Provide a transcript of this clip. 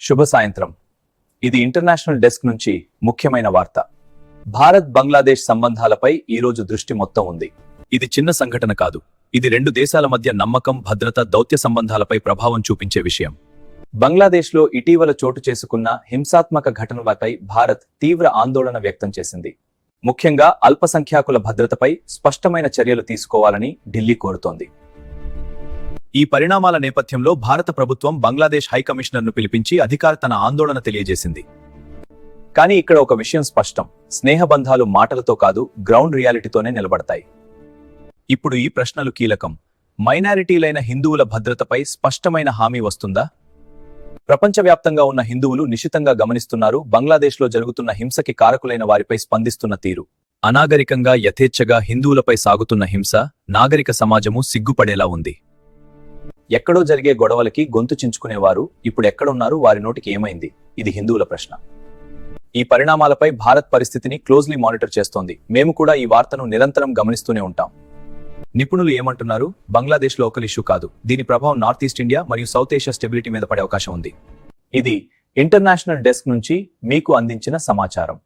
శుభ సాయంత్రం. ఇది ఇంటర్నేషనల్ డెస్క్ నుంచి ముఖ్యమైన వార్త. భారత్ బంగ్లాదేశ్ సంబంధాలపై ఈ రోజు దృష్టి మొత్తం ఉంది. ఇది చిన్న సంఘటన కాదు. ఇది రెండు దేశాల మధ్య నమ్మకం భద్రత దౌత్య సంబంధాలపై ప్రభావం చూపించే విషయం. బంగ్లాదేశ్లో ఇటీవల చోటు చేసుకున్న హింసాత్మక ఘటనలపై భారత్ తీవ్ర ఆందోళన వ్యక్తం చేసింది. ముఖ్యంగా అల్పసంఖ్యాకుల భద్రతపై స్పష్టమైన చర్యలు తీసుకోవాలని ఢిల్లీ కోరుతోంది. ఈ పరిణామాల నేపథ్యంలో భారత ప్రభుత్వం బంగ్లాదేశ్ హైకమిషనర్ను పిలిపించి అధికార తన ఆందోళన తెలియజేసింది. కానీ ఇక్కడ ఒక విషయం స్పష్టం. స్నేహబంధాలు మాటలతో కాదు గ్రౌండ్ రియాలిటీతోనే నిలబడతాయి. ఇప్పుడు ఈ ప్రశ్నలు కీలకం. మైనారిటీలైన హిందువుల భద్రతపై స్పష్టమైన హామీ వస్తుందా? ప్రపంచవ్యాప్తంగా ఉన్న హిందువులు నిశితంగా గమనిస్తున్నారు బంగ్లాదేశ్లో జరుగుతున్న హింసకి కారకులైన వారిపై స్పందిస్తున్న తీరు. అనాగరికంగా యథేచ్ఛగా హిందువులపై సాగుతున్న హింస నాగరిక సమాజము సిగ్గుపడేలా ఉంది. ఎక్కడో జరిగే గొడవలకి గొంతు చించుకునేవారు ఇప్పుడు ఎక్కడున్నారు వారి నోటికి ఏమైంది? ఇది హిందువుల ప్రశ్న. ఈ పరిణామాలపై భారత్ పరిస్థితిని క్లోజ్లీ మానిటర్ చేస్తోంది. మేము కూడా ఈ వార్తను నిరంతరం గమనిస్తూనే ఉంటాం. నిపుణులు ఏమంటున్నారు? బంగ్లాదేశ్ లోకల్ ఇష్యూ కాదు. దీని ప్రభావం నార్త్ ఈస్ట్ ఇండియా మరియు సౌత్ ఏషియా స్టెబిలిటీ మీద పడే అవకాశం ఉంది. ఇది ఇంటర్నేషనల్ డెస్క్ నుంచి మీకు అందించిన సమాచారం.